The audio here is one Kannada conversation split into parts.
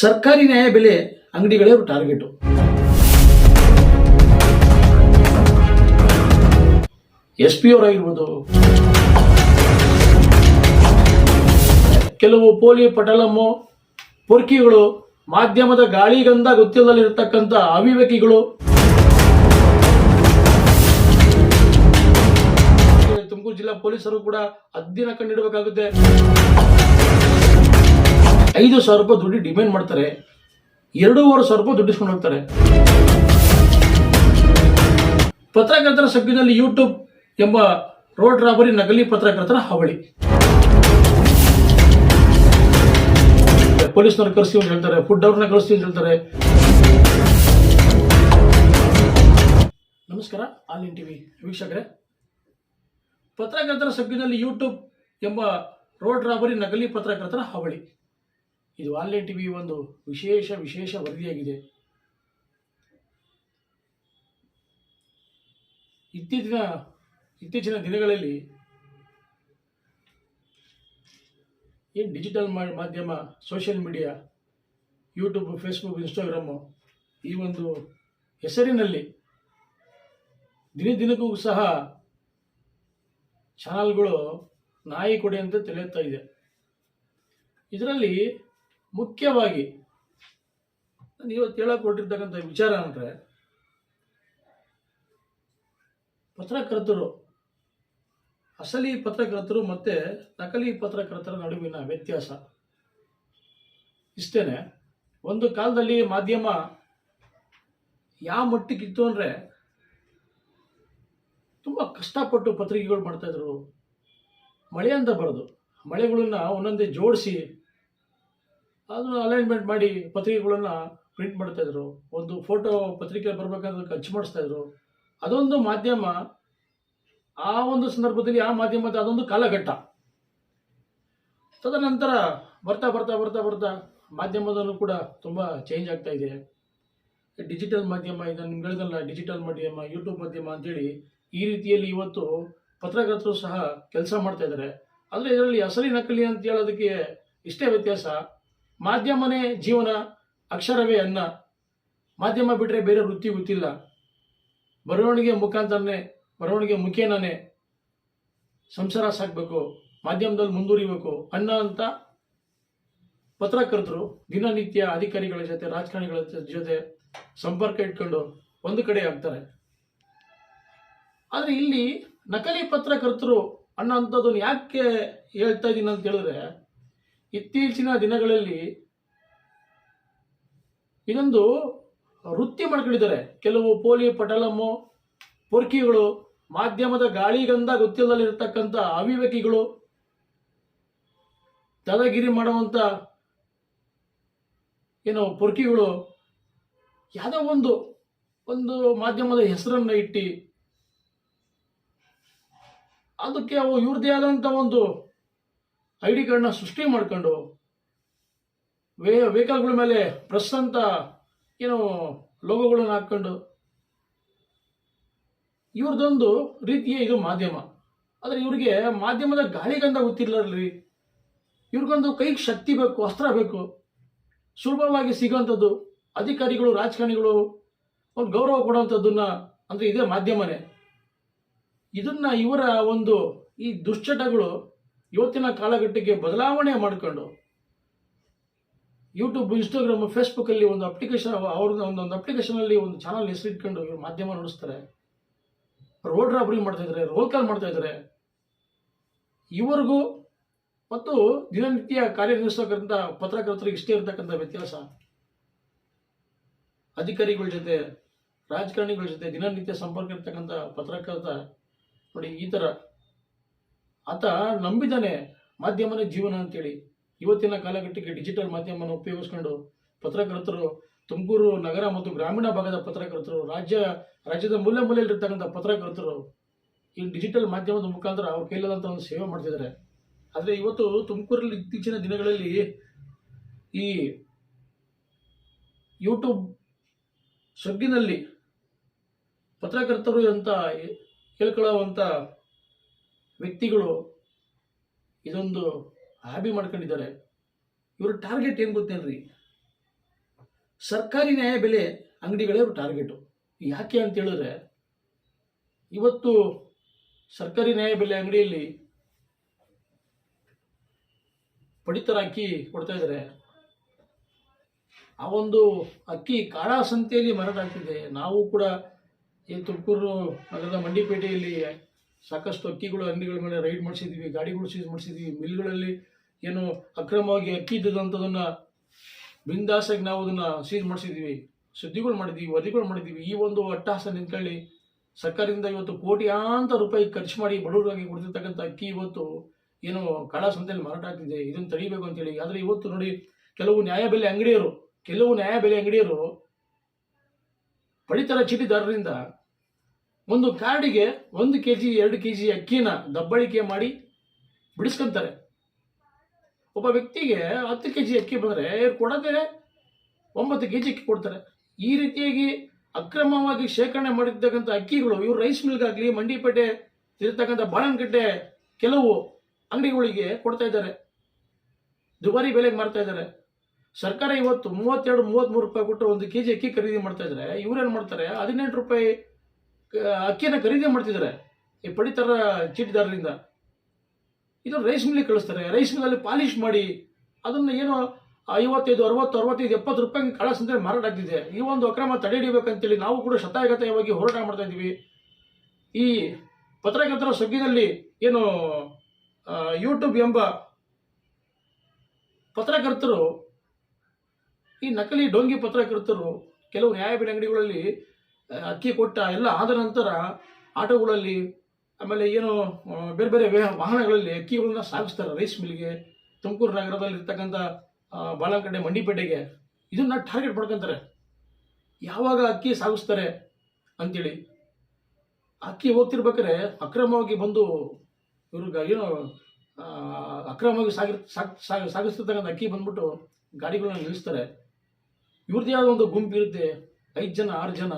ಸರ್ಕಾರಿ ನ್ಯಾಯಬೆಲೆ ಅಂಗಡಿಗಳೇ ಟಾರ್ಗೆಟು ಎಸ್ ಪಿ ಅವರಾಗಿರ್ಬೋದು ಕೆಲವು ಪೋಲಿಯೋ ಪಟಲಮ್ಮು, ಪೊರ್ಕಿಗಳು, ಮಾಧ್ಯಮದ ಗಾಳಿಗಂಧ ಗೊತ್ತಿಲ್ಲದಲ್ಲಿರ್ತಕ್ಕಂಥ ಅವಿವೇಕಿಗಳು. ತುಮಕೂರು ಜಿಲ್ಲಾ ಪೊಲೀಸರು ಕೂಡ ಹದ್ದಿನ ಕಂಡಿಡಬೇಕಾಗುತ್ತೆ. ಐದು ಸಾವಿರ ರೂಪಾಯಿ ದುಡ್ಡು ಡಿಮ್ಯಾಂಡ್ ಮಾಡ್ತಾರೆ, ಎರಡೂವರೆ ಸಾವಿರ ರೂಪಾಯಿ ದುಡ್ಡಿಸ್ಕೊಂಡು ಹೋಗ್ತಾರೆ. ಪತ್ರಕರ್ತರ ಸಭ್ಯದಲ್ಲಿ ಯೂಟ್ಯೂಬ್ ಎಂಬ ರೋಡ್ ರಾಬರಿ ನಕಲಿ ಪತ್ರಕರ್ತರ ಹಾವಳಿ. ಪೊಲೀಸ್ನವ್ರು ಕಳಿಸ್ತೀವಿ ಅಂತ ಹೇಳ್ತಾರೆ ಫುಡ್ ಅವ್ರನ್ನ ಕಳಿಸ್ತೀವಿ ಅಂತ ಹೇಳ್ತಾರೆ. ನಮಸ್ಕಾರ, ಆಲ್ ಇನ್ ಟಿವಿ ವೀಕ್ಷಕರೇ. ಪತ್ರಕರ್ತರ ಸಭ್ಯದಲ್ಲಿ ಯೂಟ್ಯೂಬ್ ಎಂಬ ರೋಡ್ ರಾಬರಿ ನಕಲಿ ಪತ್ರಕರ್ತರ ಹಾವಳಿ. ಇದು ಆನ್ಲೈನ್ ಟಿವಿ ಒಂದು ವಿಶೇಷ ವಿಶೇಷ ವರದಿಯಾಗಿದೆ. ಇತ್ತೀಚಿನ ಇತ್ತೀಚಿನ ದಿನಗಳಲ್ಲಿ ಏನು ಡಿಜಿಟಲ್ ಮಾಧ್ಯಮ social media YouTube Facebook Instagram ಈ ಒಂದು ಹೆಸರಿನಲ್ಲಿ ದಿನ ದಿನಕ್ಕೂ ಸಹ ಚಾನಲ್ಗಳು ನಾಯಿ ಕೊಡೆಯಂತೆ ತಿಳಿಯುತ್ತಾ ಇದೆ. ಇದರಲ್ಲಿ ಮುಖ್ಯವಾಗಿ ನಾನು ಇವತ್ತು ಹೇಳಕ್ಕೆ ವಿಚಾರ ಅಂದರೆ ಪತ್ರಕರ್ತರು, ಅಸಲಿ ಪತ್ರಕರ್ತರು ಮತ್ತು ನಕಲಿ ಪತ್ರಕರ್ತರ ನಡುವಿನ ವ್ಯತ್ಯಾಸ ಇಷ್ಟೇನೆ. ಒಂದು ಕಾಲದಲ್ಲಿ ಮಾಧ್ಯಮ ಯಾವ ಮಟ್ಟಕ್ಕಿತ್ತು ಅಂದರೆ ತುಂಬ ಕಷ್ಟಪಟ್ಟು ಪತ್ರಿಕೆಗಳು ಮಾಡ್ತಾಯಿದ್ರು ಮಳೆ ಅಂತ ಬರೋದು. ಮಳೆಗಳನ್ನ ಒಂದೊಂದೇ ಜೋಡಿಸಿ ಅದನ್ನು ಅಲೈನ್ಮೆಂಟ್ ಮಾಡಿ ಪತ್ರಿಕೆಗಳನ್ನು ಪ್ರಿಂಟ್ ಮಾಡ್ತಾಯಿದ್ರು ಒಂದು ಫೋಟೋ ಪತ್ರಿಕೆ ಬರಬೇಕಾದ್ರೆ ಖರ್ಚು ಮಾಡಿಸ್ತಾಯಿದ್ರು ಅದೊಂದು ಮಾಧ್ಯಮ, ಆ ಒಂದು ಸಂದರ್ಭದಲ್ಲಿ ಆ ಮಾಧ್ಯಮದ ಅದೊಂದು ಕಾಲಘಟ್ಟ. ತದನಂತರ ಬರ್ತಾ ಬರ್ತಾ ಬರ್ತಾ ಬರ್ತಾ ಮಾಧ್ಯಮದಲ್ಲೂ ಕೂಡ ತುಂಬ ಚೇಂಜ್ ಆಗ್ತಾ ಇದೆ. ಡಿಜಿಟಲ್ ಮಾಧ್ಯಮ ಈಗ ನಿಮ್ಗೆ ಹೇಳಿದಲ್ಲ ಡಿಜಿಟಲ್ ಮಾಧ್ಯಮ ಯೂಟ್ಯೂಬ್ ಮಾಧ್ಯಮ ಅಂತೇಳಿ ಈ ರೀತಿಯಲ್ಲಿ ಇವತ್ತು ಪತ್ರಕರ್ತರು ಸಹ ಕೆಲಸ ಮಾಡ್ತಾ ಇದ್ದಾರೆ. ಆದರೆ ಇದರಲ್ಲಿ ಅಸಲಿ ನಕಲಿ ಅಂತ ಹೇಳೋದಕ್ಕೆ ಇಷ್ಟೇ ವ್ಯತ್ಯಾಸ. ಮಾಧ್ಯಮನೇ ಜೀವನ ಅಕ್ಷರವೇ ಅನ್ನ. ಮಾಧ್ಯಮ ಬಿಟ್ಟರೆ ಬೇರೆ ವೃತ್ತಿ ಗೊತ್ತಿಲ್ಲ. ಬರವಣಿಗೆ ಮುಖಾಂತರನೇ, ಬರವಣಿಗೆ ಮುಖೇನನೇ ಸಂಸಾರ ಸಾಕಬೇಕು, ಮಾಧ್ಯಮದಲ್ಲಿ ಮುಂದುವರಿಬೇಕು ಅನ್ನ ಅಂತ ಪತ್ರಕರ್ತರು ದಿನನಿತ್ಯ ಅಧಿಕಾರಿಗಳ ಜೊತೆ, ರಾಜಕಾರಣಿಗಳ ಜೊತೆ ಸಂಪರ್ಕ ಇಟ್ಕೊಂಡು ಒಂದು ಕಡೆ ಆಗ್ತಾರೆ. ಆದರೆ ಇಲ್ಲಿ ನಕಲಿ ಪತ್ರಕರ್ತರು ಅನ್ನೋ ಅಂಥದ್ದನ್ನು ಯಾಕೆ ಹೇಳ್ತಾ ಇದ್ದೀನಿ ಅಂತ ಹೇಳಿದ್ರೆ ಇತ್ತೀಚಿನ ದಿನಗಳಲ್ಲಿ ಇದೊಂದು ವೃತ್ತಿ ಮಾಡ್ಕೊಂಡಿದ್ದಾರೆ. ಕೆಲವು ಪೋಲಿ, ಪಟಲಮ್ಮು, ಪೊರ್ಕಿಗಳು, ಮಾಧ್ಯಮದ ಗಾಳಿಗಂಧ ಗೊತ್ತಿಲ್ಲದಲ್ಲಿರ್ತಕ್ಕಂಥ ಅವಿವೇಕಿಗಳು ದಾದಾಗಿರಿ ಮಾಡುವಂಥ ಏನು ಪೊರ್ಕಿಗಳು ಯಾವುದೋ ಒಂದು ಒಂದು ಮಾಧ್ಯಮದ ಹೆಸರನ್ನು ಇಟ್ಟು ಅದಕ್ಕೆ ಅವು ಇವ್ರದ್ದೇ ಆದಂಥ ಒಂದು ಐ ಡಿ ಕಾರ್ಡ್ನ ಸೃಷ್ಟಿ ಮಾಡ್ಕೊಂಡು ವೇ ವೆಹಿಕಲ್ಗಳ ಮೇಲೆ ಪ್ರೆಸ್ ಅಂತ ಏನು ಲೋಗೋಗಳನ್ನು ಹಾಕ್ಕೊಂಡು ಇವ್ರದ್ದೊಂದು ರೀತಿಯ ಇದು ಮಾಧ್ಯಮ. ಆದರೆ ಇವ್ರಿಗೆ ಮಾಧ್ಯಮದ ಗಾಳಿಗಂಧ ಗೊತ್ತಿಲ್ಲರಿ ಇವ್ರಿಗೊಂದು ಕೈಗೆ ಶಕ್ತಿ ಬೇಕು, ಅಸ್ತ್ರ ಬೇಕು. ಸುಲಭವಾಗಿ ಸಿಗೋವಂಥದ್ದು ಅಧಿಕಾರಿಗಳು, ರಾಜಕಾರಣಿಗಳು ಒಂದು ಗೌರವ ಕೊಡುವಂಥದ್ದನ್ನ ಅಂದರೆ ಇದೇ ಮಾಧ್ಯಮನೇ. ಇದನ್ನ ಇವರ ಒಂದು ಈ ದುಶ್ಚಟಗಳು ಇವತ್ತಿನ ಕಾಲಘಟ್ಟಕ್ಕೆ ಬದಲಾವಣೆ ಮಾಡಿಕೊಂಡು ಯೂಟ್ಯೂಬ್ ಇನ್ಸ್ಟಾಗ್ರಾಮ್ ಫೇಸ್ಬುಕ್ಕಲ್ಲಿ ಒಂದು ಅಪ್ಲಿಕೇಶನ್ ಅವ್ರನ್ನ ಒಂದೊಂದು ಅಪ್ಲಿಕೇಶನಲ್ಲಿ ಒಂದು ಚಾನಲ್ ಹೆಸರಿಟ್ಕೊಂಡು ಇವರು ಮಾಧ್ಯಮ ನಡೆಸ್ತಾರೆ. ರೋಡ್ ಮಾಡ್ತಾ ಇದ್ದಾರೆ ರೋಲ್ ಕಾಲ್ ಮಾಡ್ತಾ ಇದ್ದಾರೆ ಇವರಿಗೂ ಮತ್ತು ದಿನನಿತ್ಯ ಕಾರ್ಯನಿರ್ವಹಿಸ್ತಕ್ಕಂಥ ಪತ್ರಕರ್ತರಿಗೆ ಇಷ್ಟೇ ಇರತಕ್ಕಂಥ ವ್ಯತ್ಯಾಸ. ಅಧಿಕಾರಿಗಳ ಜೊತೆ, ರಾಜಕಾರಣಿಗಳ ಜೊತೆ ದಿನನಿತ್ಯ ಸಂಪರ್ಕ ಇರ್ತಕ್ಕಂಥ ಪತ್ರಕರ್ತ ನೋಡಿ ಈ ಥರ ಆತ ನಂಬಿದ್ದಾನೆ ಮಾಧ್ಯಮನ ಜೀವನ ಅಂತೇಳಿ. ಇವತ್ತಿನ ಕಾಲಘಟ್ಟಕ್ಕೆ ಡಿಜಿಟಲ್ ಮಾಧ್ಯಮನ ಉಪಯೋಗಿಸ್ಕೊಂಡು ಪತ್ರಕರ್ತರು, ತುಮಕೂರು ನಗರ ಮತ್ತು ಗ್ರಾಮೀಣ ಭಾಗದ ಪತ್ರಕರ್ತರು, ರಾಜ್ಯ, ರಾಜ್ಯದ ಮೂಲೆ ಮೂಲೆಯಲ್ಲಿರ್ತಕ್ಕಂಥ ಪತ್ರಕರ್ತರು ಈ ಡಿಜಿಟಲ್ ಮಾಧ್ಯಮದ ಮುಖಾಂತರ ಅವ್ರ ಕೈಲಾದಂಥ ಒಂದು ಸೇವೆ ಮಾಡ್ತಿದ್ದಾರೆ. ಆದರೆ ಇವತ್ತು ತುಮಕೂರಲ್ಲಿ ಇತ್ತೀಚಿನ ದಿನಗಳಲ್ಲಿ ಈ ಯೂಟ್ಯೂಬ್ ಸೊಗ್ಗಿನಲ್ಲಿ ಪತ್ರಕರ್ತರು ಅಂತ ಹೇಳ್ಕೊಳ್ಳುವಂಥ ವ್ಯಕ್ತಿಗಳು ಇದೊಂದು ಹಾಬಿ ಮಾಡ್ಕೊಂಡಿದ್ದಾರೆ. ಇವ್ರ ಟಾರ್ಗೆಟ್ ಏನು ಗೊತ್ತೇನ್ರಿ ಸರ್ಕಾರಿ ನ್ಯಾಯ ಬೆಲೆ ಅಂಗಡಿಗಳೇ ಅವ್ರ ಟಾರ್ಗೆಟು. ಯಾಕೆ ಅಂತ ಹೇಳಿದ್ರೆ, ಇವತ್ತು ಸರ್ಕಾರಿ ನ್ಯಾಯ ಬೆಲೆ ಅಂಗಡಿಯಲ್ಲಿ ಪಡಿತರ ಅಕ್ಕಿ ಕೊಡ್ತಾ ಇದ್ದಾರೆ ಆ ಒಂದು ಅಕ್ಕಿ ಕಾಳಾ ಸಂತೆಯಲ್ಲಿ ಮಾರಾಟ ಆಗ್ತಿದೆ ನಾವು ಕೂಡ ಈ ತುಮಕೂರು ನಗರದ ಮಂಡಿಪೇಟೆಯಲ್ಲಿ ಸಾಕಷ್ಟು ಅಕ್ಕಿಗಳು, ಅಂಗಡಿಗಳ ಮೇಲೆ ರೈಡ್ ಮಾಡಿಸಿದ್ವಿ, ಗಾಡಿಗಳು ಸೀಸ್ ಮಾಡಿಸಿದ್ವಿ, ಮಿಲ್ಗಳಲ್ಲಿ ಏನು ಅಕ್ರಮವಾಗಿ ಅಕ್ಕಿ ಇದ್ದಂಥದನ್ನು ಬಿಂದಾಸಾಗಿ ನಾವು ಅದನ್ನು ಸೀಸ್ ಮಾಡಿಸಿದ್ವಿ, ಸುದ್ದಿಗಳು ಮಾಡಿದ್ವಿ, ವರದಿಗಳು ಮಾಡಿದ್ದೀವಿ ಈ ಒಂದು ಅಟ್ಟಹಾಸ ನಿಂತ್ಕೊಳ್ಳಿ ಸರ್ಕಾರದಿಂದ ಇವತ್ತು ಕೋಟ್ಯಾಂತರ ರೂಪಾಯಿ ಖರ್ಚು ಮಾಡಿ ಬಡವರಾಗಿ ಕೊಡ್ತಿರ್ತಕ್ಕಂಥ ಅಕ್ಕಿ ಇವತ್ತು ಏನು ಕಾಳ ಸಂತೆಯಲ್ಲಿ ಮಾರಾಟ ಆಗ್ತಿದೆ, ಇದನ್ನು ತಡಿಬೇಕು ಅಂತೇಳಿ. ಆದರೆ ಇವತ್ತು ನೋಡಿ ಕೆಲವು ನ್ಯಾಯಬೆಲೆ ಅಂಗಡಿಯರು, ಕೆಲವು ನ್ಯಾಯಬೆಲೆ ಅಂಗಡಿಯರು ಪಡಿತರ ಚೀಟಿದಾರರಿಂದ ಒಂದು ಕಾರ್ಡಿಗೆ ಒಂದು ಕೆ ಜಿ ಎರಡು ಕೆ ಜಿ ಅಕ್ಕಿನ ದಬ್ಬಳಿಕೆ ಮಾಡಿ ಬಿಡಿಸ್ಕೊಂತಾರೆ. ಒಬ್ಬ ವ್ಯಕ್ತಿಗೆ ಹತ್ತು ಕೆ ಜಿ ಅಕ್ಕಿ ಬಂದರೆ ಕೊಡೋದೇ ಒಂಬತ್ತು ಕೆ ಜಿ ಅಕ್ಕಿ ಕೊಡ್ತಾರೆ. ಈ ರೀತಿಯಾಗಿ ಅಕ್ರಮವಾಗಿ ಶೇಖರಣೆ ಮಾಡಿರ್ತಕ್ಕಂಥ ಅಕ್ಕಿಗಳು, ಇವರು ರೈಸ್ ಮಿಲ್ಗಾಗಲಿ ಮಂಡಿಪೇಟೆ ಇರತಕ್ಕಂಥ ಬಾಳನಕಟ್ಟೆ ಕೆಲವು ಅಂಗಡಿಗಳಿಗೆ ಕೊಡ್ತಾ ಇದ್ದಾರೆ. ದುಬಾರಿ ಬೆಲೆಗೆ ಮಾರ್ತಾ ಇದ್ದಾರೆ. ಸರ್ಕಾರ ಇವತ್ತು ಮೂವತ್ತೆರಡು ಮೂವತ್ತ್ಮೂರು ರೂಪಾಯಿ ಕೊಟ್ಟು ಒಂದು ಕೆ ಜಿ ಅಕ್ಕಿ ಖರೀದಿ ಮಾಡ್ತಾ ಇದ್ದಾರೆ ಇವ್ರೇನು ಮಾಡ್ತಾರೆ? ಹದಿನೆಂಟು ರೂಪಾಯಿ ಅಕ್ಕಿಯನ್ನು ಖರೀದಿ ಮಾಡ್ತಿದ್ದಾರೆ ಈ ಪಡಿತರ ಚೀಟಿದಾರರಿಂದ. ಇದು ರೈಸ್ ಮಿಲ್ಲಿಗೆ ಕಳಿಸ್ತಾರೆ. ರೈಸ್ ಮಿಲ್ಲಲ್ಲಿ ಪಾಲಿಶ್ ಮಾಡಿ ಅದನ್ನು ಏನೋ ಐವತ್ತೈದು, ಅರವತ್ತು, ಅರವತ್ತೈದು, ಎಪ್ಪತ್ತು ರೂಪಾಯಿ ಕಳಿಸಂದ್ರೆ ಮಾರಾಟ ಆಗ್ತಿದೆ. ಈ ಒಂದು ಅಕ್ರಮ ತಡೆ ಹಿಡಿಬೇಕಂತೇಳಿ ನಾವು ಕೂಡ ಶತಾಯಗತಾಯವಾಗಿ ಹೋರಾಟ ಮಾಡ್ತಾ ಇದ್ದೀವಿ. ಈ ಪತ್ರಕರ್ತರ ಸುಗ್ಗಿನಲ್ಲಿ ಏನು ಯೂಟ್ಯೂಬ್ ಎಂಬ ಪತ್ರಕರ್ತರು, ಈ ನಕಲಿ ಡೋಂಗಿ ಪತ್ರಕರ್ತರು, ಕೆಲವು ನ್ಯಾಯಬೆಲೆ ಅಂಗಡಿಗಳಲ್ಲಿ ಅಕ್ಕಿ ಕೊಟ್ಟ ಎಲ್ಲ ಆದ ನಂತರ ಆಟೋಗಳಲ್ಲಿ ಆಮೇಲೆ ಏನು ಬೇರೆ ಬೇರೆ ವಾಹನಗಳಲ್ಲಿ ಅಕ್ಕಿಗಳನ್ನ ಸಾಗಿಸ್ತಾರೆ. ರೈಸ್ ಮಿಲ್ಗೆ, ತುಮಕೂರು ನಗರದಲ್ಲಿ ಇರ್ತಕ್ಕಂಥ ಬಾಳಂಕಡೆ ಮಂಡಿಪೇಟೆಗೆ. ಇದನ್ನ ಟಾರ್ಗೆಟ್ ಮಾಡ್ಕೊತಾರೆ. ಯಾವಾಗ ಅಕ್ಕಿ ಸಾಗಿಸ್ತಾರೆ ಅಂತೇಳಿ. ಅಕ್ಕಿ ಹೋಗ್ತಿರ್ಬೇಕಾದ್ರೆ ಅಕ್ರಮವಾಗಿ ಬಂದು ಇವ್ರಿಗೆ ಏನು ಅಕ್ರಮವಾಗಿ ಸಾಗ, ಸಾಗ್- ಸಾಗಿಸ್ತಿರ್ತಕ್ಕಂಥ ಅಕ್ಕಿ ಬಂದ್ಬಿಟ್ಟು ಗಾಡಿಗಳನ್ನ ನಿಲ್ಲಿಸ್ತಾರೆ. ಇವ್ರದ್ದೇ ಆದ ಒಂದು ಗುಂಪು ಇರುತ್ತೆ. ಐದು ಜನ, ಆರು ಜನ.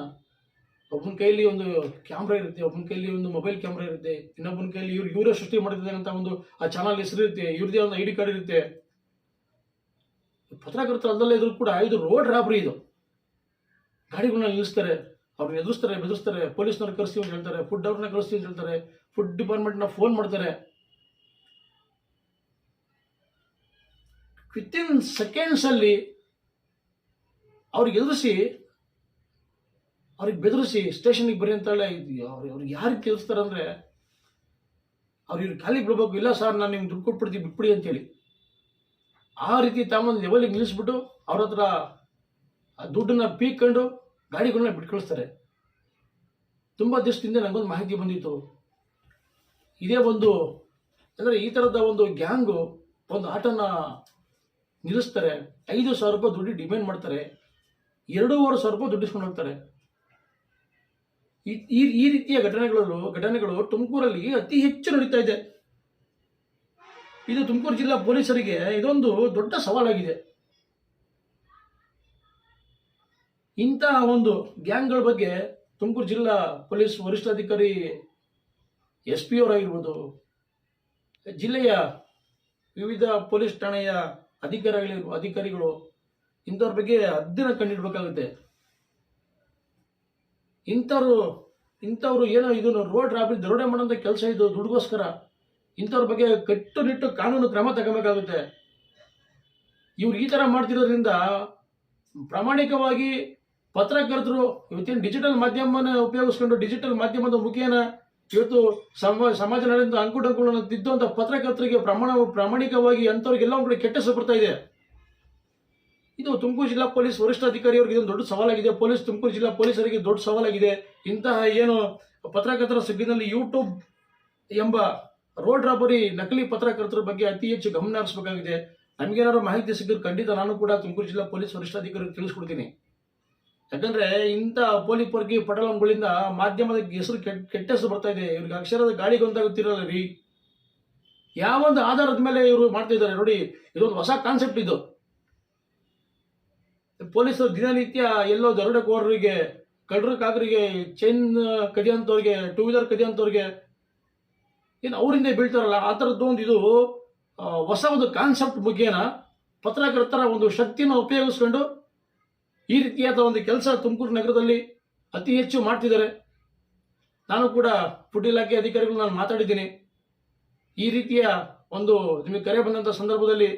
ಒಬ್ಬನ ಕೈಯಲ್ಲಿ ಒಂದು ಕ್ಯಾಮ್ರಾ ಇರುತ್ತೆ, ಒಬ್ಬನ ಕೈಯಲ್ಲಿ ಒಂದು ಮೊಬೈಲ್ ಕ್ಯಾಮ್ರಾ ಇರುತ್ತೆ, ಇನ್ನೊಬ್ಬನ ಕೈಯಲ್ಲಿ ಇವ್ರು ಇವರೇ ಸೃಷ್ಟಿ ಅಂತ ಒಂದು ಆ ಚಾನಲ್ ಹೆಸರು ಇರುತ್ತೆ, ಇವ್ರದೇ ಒಂದು ಐ ಡಿ ಕಾರ್ಡ್ ಇರುತ್ತೆ. ಪತ್ರಕರ್ತರು ಅಲ್ಲದಲ್ಲೇ ಇದ್ರು ಕೂಡ ಇದು ರೋಡ್ ರಾಬ್ರಿ ಇದು. ಗಾಡಿಗಳನ್ನ ನಿಲ್ಲಿಸ್ತಾರೆ ಅವ್ರನ್ನ ಎದುರಿಸ್ತಾರೆ, ಬೆದರಿಸ್ತಾರೆ, ಪೊಲೀಸ್ನವ್ರು ಕರೆಸ್ತೀವಿ ಅಂತ ಹೇಳ್ತಾರೆ ಫುಡ್ ಅವ್ರನ್ನ ಕಳಿಸ್ತೀವಿ ಅಂತ ಹೇಳ್ತಾರೆ ಫುಡ್ ಡಿಪಾರ್ಟ್ಮೆಂಟ್ನ ಫೋನ್ ಮಾಡ್ತಾರೆ. ವಿತಿನ್ ಸೆಕೆಂಡ್ಸಲ್ಲಿ ಅವ್ರಿಗೆ ಎದುರಿಸಿ ಅವ್ರಿಗೆ ಬೆದರಿಸಿ, ಸ್ಟೇಷನ್ಗೆ ಬರೀ ಅಂತ ಹೇಳಿ ಅವ್ರು ಅವ್ರಿಗೆ ಯಾರಿಗೆ ಕೇಳಿಸ್ತಾರೆ ಅಂದರೆ, ಅವ್ರು ಇವ್ರು ಖಾಲಿ ಬಿಡ್ಬೇಕು. ಇಲ್ಲ ಸರ್, ನಾನು ನಿಮ್ಗೆ ದುಡ್ಡು ಕೊಟ್ಬಿಡ್ತೀವಿ ಬಿಟ್ಬಿಡಿ ಅಂತೇಳಿ. ಆ ರೀತಿ ತಾಮೊಂದು ಲೆವೆಲಿಗೆ ನಿಲ್ಲಿಸ್ಬಿಟ್ಟು ಅವ್ರ ಹತ್ರ ಆ ದುಡ್ಡನ್ನ ಪೀಕೊಂಡು ಗಾಡಿಗಳನ್ನ ಬಿಟ್ಟು ಕಳಿಸ್ತಾರೆ ತುಂಬ ದಿವಸದಿಂದ ನನಗೊಂದು ಮಾಹಿತಿ ಬಂದಿತ್ತು. ಇದೇ ಒಂದು, ಅಂದರೆ ಈ ಥರದ ಒಂದು ಗ್ಯಾಂಗು ಒಂದು ಆಟನ ನಿಲ್ಲಿಸ್ತಾರೆ. ಐದು ಸಾವಿರ ರೂಪಾಯಿ ದುಡ್ಡು ಡಿಮ್ಯಾಂಡ್ ಮಾಡ್ತಾರೆ. ಎರಡೂವರೆ ಸಾವಿರ ರೂಪಾಯಿ ದುಡ್ಡಿಸ್ಕೊಂಡು ಹೋಗ್ತಾರೆ. ಈ- ಈ ರೀತಿಯ ಘಟನೆಗಳಲ್ಲೂ, ಘಟನೆಗಳು ತುಮಕೂರಲ್ಲಿ ಅತಿ ಹೆಚ್ಚು ನಡೀತಾ ಇದೆ. ಇದು ತುಮಕೂರು ಜಿಲ್ಲಾ ಪೊಲೀಸರಿಗೆ ಇದೊಂದು ದೊಡ್ಡ ಸವಾಲಾಗಿದೆ. ಇಂತಹ ಒಂದು ಗ್ಯಾಂಗ್ಗಳ ಬಗ್ಗೆ ತುಮಕೂರು ಜಿಲ್ಲಾ ಪೊಲೀಸ್ ವರಿಷ್ಠಾಧಿಕಾರಿ ಎಸ್ ಪಿ ಅವರಾಗಿರ್ಬೋದು ಜಿಲ್ಲೆಯ ವಿವಿಧ ಪೊಲೀಸ್ ಠಾಣೆಯ ಅಧಿಕಾರಿಗಳು ಅಧಿಕಾರಿಗಳು ಇಂಥವ್ರ ಬಗ್ಗೆ ಹದ್ದಿನ ಕಂಡಿಡ್ಬೇಕಾಗುತ್ತೆ. ಇಂಥವ್ರು ಇಂಥವ್ರು ಏನೋ ಇದನ್ನು ರೋಡ್ ರಾಬರಿ ದರೋಡೆ ಮಾಡೋಂಥ ಕೆಲಸ ಇದು, ದುಡ್ಗೋಸ್ಕರ. ಇಂಥವ್ರ ಬಗ್ಗೆ ಕಟ್ಟುನಿಟ್ಟು ಕಾನೂನು ಕ್ರಮ ತಗೋಬೇಕಾಗುತ್ತೆ. ಇವ್ರು ಈ ಥರ ಮಾಡ್ತಿರೋದ್ರಿಂದ ಪ್ರಾಮಾಣಿಕವಾಗಿ ಪತ್ರಕರ್ತರು ಇವತ್ತಿನ ಡಿಜಿಟಲ್ ಮಾಧ್ಯಮನ ಉಪಯೋಗಿಸ್ಕೊಂಡು ಡಿಜಿಟಲ್ ಮಾಧ್ಯಮದ ಮುಖೇನ ಇವತ್ತು ಸಮ, ಸಮಾಜ ನಡೆದ ಅಂಕುಡಂಕುಗಳನ್ನು ತಿದ್ದುವಂಥ ಪತ್ರಕರ್ತರಿಗೆ ಪ್ರಮಾಣ, ಪ್ರಾಮಾಣಿಕವಾಗಿ ಅಂಥವ್ರಿಗೆಲ್ಲ ಒಂದು ಕಡೆ ಕೆಟ್ಟ ಇದೆ. ಇದು ತುಮಕೂರು ಜಿಲ್ಲಾ ಪೊಲೀಸ್ ವರಿಷ್ಠಾಧಿಕಾರಿಯವರಿಗೆ ಇದೊಂದು ದೊಡ್ಡ ಸವಾಲಾಗಿದೆ. ಪೊಲೀಸ್ ತುಮಕೂರು ಜಿಲ್ಲಾ ಪೊಲೀಸರಿಗೆ ದೊಡ್ಡ ಸವಾಲಾಗಿದೆ. ಇಂತಹ ಏನು ಪತ್ರಕರ್ತರ ಸುದ್ದಿನಲ್ಲಿ ಯೂಟ್ಯೂಬ್ ಎಂಬ ರೋಡ್ ರಾಬರಿ, ನಕಲಿ ಪತ್ರಕರ್ತರ ಬಗ್ಗೆ ಅತಿ ಹೆಚ್ಚು ಗಮನ ಹರಿಸಬೇಕಾಗಿದೆ. ನಮಗೇನಾದ್ರು ಮಾಹಿತಿ ಸಿಕ್ಕಿದ್ರೆ ಖಂಡಿತ ನಾನು ಕೂಡ ತುಮಕೂರು ಜಿಲ್ಲಾ ಪೊಲೀಸ್ ವರಿಷ್ಠಾಧಿಕಾರಿಗೆ ತಿಳಿಸ್ಕೊಡ್ತೀನಿ. ಯಾಕಂದ್ರೆ ಇಂಥ ಪೊಲೀಸ್ ಪೊರ್ಗಿ ಪಟಲಂಗಳಿಂದ ಮಾಧ್ಯಮದ ಹೆಸರು ಕೆಟ್ಟ ಹೆಸರು ಬರ್ತಾ ಇದೆ. ಇವ್ರಿಗೆ ಅಕ್ಷರದ ಗಾಳಿ ಗೊಂದಾಗುತ್ತಿರಲ್ಲ ರೀ. ಯಾವೊಂದು ಆಧಾರದ ಮೇಲೆ ಇವರು ಮಾಡ್ತಾ ಇದ್ದಾರೆ ನೋಡಿ. ಇದೊಂದು ಹೊಸ ಕಾನ್ಸೆಪ್ಟ್ ಇದು. ಪೊಲೀಸರು ದಿನನಿತ್ಯ ಎಲ್ಲೋ ದರೋಡೆಕೋರರಿಗೆ ಕಡ್ರ ಕಾಕರಿಗೆ ಚೈನ್ ಕದಿಯಂಥವ್ರಿಗೆ ಟೂ ವೀಲರ್ ಕದಿಯಂಥವ್ರಿಗೆ ಏನು ಅವರಿಂದ ಬೀಳ್ತಾರಲ್ಲ? ಆ ಥರದ್ದು ಒಂದು ಇದು ಹೊಸ ಒಂದು ಕಾನ್ಸೆಪ್ಟ್ ಬಗ್ಗೆನ ಪತ್ರಕರ್ತರ ಒಂದು ಶಕ್ತಿನ ಉಪಯೋಗಿಸ್ಕೊಂಡು ಈ ರೀತಿಯಾದ ಒಂದು ಕೆಲಸ ತುಮಕೂರು ನಗರದಲ್ಲಿ ಅತಿ ಹೆಚ್ಚು ಮಾಡ್ತಿದ್ದಾರೆ. ನಾನು ಕೂಡ ಫುಡ್ ಇಲಾಖೆ ಅಧಿಕಾರಿಗಳು ನಾನು ಮಾತಾಡಿದ್ದೀನಿ. ಈ ರೀತಿಯ ಒಂದು ನಿಮಗೆ ಕರೆ ಬಂದಂಥ ಸಂದರ್ಭದಲ್ಲಿ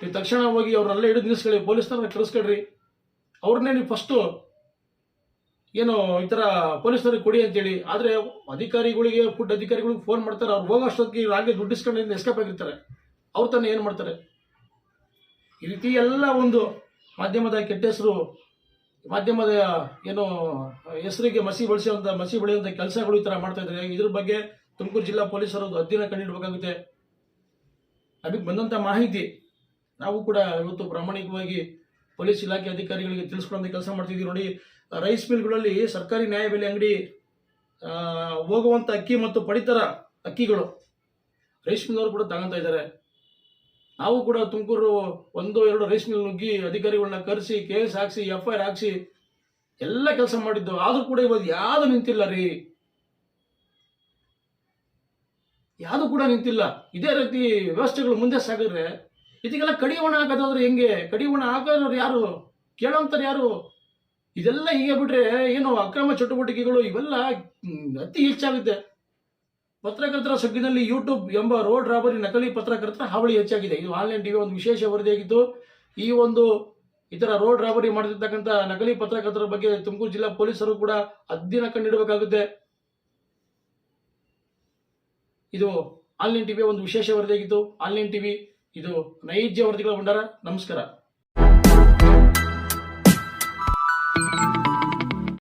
ನೀವು ತಕ್ಷಣ ಹೋಗಿ ಅವ್ರನ್ನೆಲ್ಲ ಹಿಡಿದು ನಿಲ್ಲಿಸ್ಕೊಳ್ಳಿ, ಪೊಲೀಸ್ನವ್ರನ್ನ ಕಳಿಸ್ಕೊಳ್ರಿ ಅವ್ರನ್ನೇ ನೀವು ಫಸ್ಟು ಏನು ಈ ಥರ ಪೊಲೀಸ್ನವ್ರಿಗೆ ಕೊಡಿ ಅಂತೇಳಿ. ಆದರೆ ಅಧಿಕಾರಿಗಳಿಗೆ ಫುಡ್ ಅಧಿಕಾರಿಗಳಿಗೆ ಫೋನ್ ಮಾಡ್ತಾರೆ. ಅವ್ರು ಹೋಗೋ ಅಷ್ಟೊತ್ತಿಗೆ ಹಾಗೆ ದುಡ್ಡು ಇಸ್ಕೊಂಡು ಎಸ್ಕೇಪ್ ಆಗಿರ್ತಾರೆ. ಅವ್ರು ತಾನೇ ಏನು ಮಾಡ್ತಾರೆ? ಈ ರೀತಿ ಎಲ್ಲ ಒಂದು ಮಾಧ್ಯಮದ ಕೆಟ್ಟ ಹೆಸರು, ಮಾಧ್ಯಮದ ಏನು ಹೆಸರಿಗೆ ಮಸಿ ಬಳಸುವಂಥ ಮಸಿ ಬೆಳೆಯುವಂಥ ಕೆಲಸಗಳು ಈ ಥರ ಮಾಡ್ತಾ ಇದ್ದಾರೆ. ಇದ್ರ ಬಗ್ಗೆ ತುಮಕೂರು ಜಿಲ್ಲಾ ಪೊಲೀಸರು ಅಧ್ಯಯನ ಕಂಡಿಡ್ಬೇಕಾಗುತ್ತೆ ಅದಕ್ಕೆ ಬಂದಂಥ ಮಾಹಿತಿ ನಾವು ಕೂಡ ಇವತ್ತು ಪ್ರಾಮಾಣಿಕವಾಗಿ ಪೊಲೀಸ್ ಇಲಾಖೆ ಅಧಿಕಾರಿಗಳಿಗೆ ತಿಳಿಸ್ಕೊಳ್ಳೋ ಕೆಲಸ ಮಾಡ್ತಿದ್ದೀವಿ ನೋಡಿ. ರೈಸ್ ಮಿಲ್ಗಳಲ್ಲಿ ಸರ್ಕಾರಿ ನ್ಯಾಯಬೆಲೆ ಅಂಗಡಿ ಹೋಗುವಂಥ ಅಕ್ಕಿ ಮತ್ತು ಪಡಿತರ ಅಕ್ಕಿಗಳು ರೈಸ್ ಮಿಲ್ನವರು ಕೂಡ ತಗೊಂತ ಇದ್ದಾರೆ. ನಾವು ಕೂಡ ತುಮಕೂರು ಒಂದು, ಎರಡು ರೈಸ್ ಮಿಲ್ ನುಗ್ಗಿ ಅಧಿಕಾರಿಗಳನ್ನ ಕರೆಸಿ, ಕೇಸ್ ಹಾಕ್ಸಿ ಎಫ್ ಐ ಆರ್ ಹಾಕ್ಸಿ ಎಲ್ಲ ಕೆಲಸ ಮಾಡಿದ್ದು ಆದ್ರೂ ಕೂಡ ಇವತ್ತು ಯಾವುದು ನಿಂತಿಲ್ಲ ರೀ? ಯಾವುದು ಕೂಡ ನಿಂತಿಲ್ಲ. ಇದೇ ರೀತಿ ವ್ಯವಸ್ಥೆಗಳು ಮುಂದೆ ಸಾಗಿದ್ರೆ ಇದಕ್ಕೆಲ್ಲ ಕಡಿವಾಣ ಹಾಕೋದಾದ್ರೆ ಹೆಂಗೆ? ಕಡಿವಾಣ ಹಾಕೋರು ಯಾರು? ಕೇಳೋಂಥವ್ರು ಯಾರು? ಇದೆಲ್ಲ ಹೀಗೆ ಬಿಟ್ರೆ ಏನು ಅಕ್ರಮ ಚಟುವಟಿಕೆಗಳು ಇವೆಲ್ಲ ಅತಿ ಹೆಚ್ಚಾಗುತ್ತೆ. ಪತ್ರಕರ್ತರ ಸಗ್ಗಿನಲ್ಲಿ ಯೂಟ್ಯೂಬ್ ಎಂಬ ರೋಡ್ ರಾಬರಿ ನಕಲಿ ಪತ್ರಕರ್ತರ ಹಾವಳಿ ಹೆಚ್ಚಾಗಿದೆ. ಇದು ಆನ್ಲೈನ್ ಟಿವಿ ಒಂದು ವಿಶೇಷ ವರದಿಯಾಗಿದ್ದು ಈ ಒಂದು ಇತರ ತರ ರೋಡ್ ರಾಬರಿ ಮಾಡ್ತಿರ್ತಕ್ಕಂಥ ನಕಲಿ ಪತ್ರಕರ್ತರ ಬಗ್ಗೆ ತುಮಕೂರು ಜಿಲ್ಲಾ ಪೊಲೀಸರು ಕೂಡ ಅದಿನ ಕಂಡಿಡಬೇಕಾಗುತ್ತೆ. ಇದು ಆನ್ಲೈನ್ ಟಿವಿ ಒಂದು ವಿಶೇಷ ವರದಿಯಾಗಿತ್ತು. ಆನ್ಲೈನ್ ಟಿವಿ ಇದು ನೈಜ ವರದಿಗಳ ಭಂಡಾರ. ನಮಸ್ಕಾರ.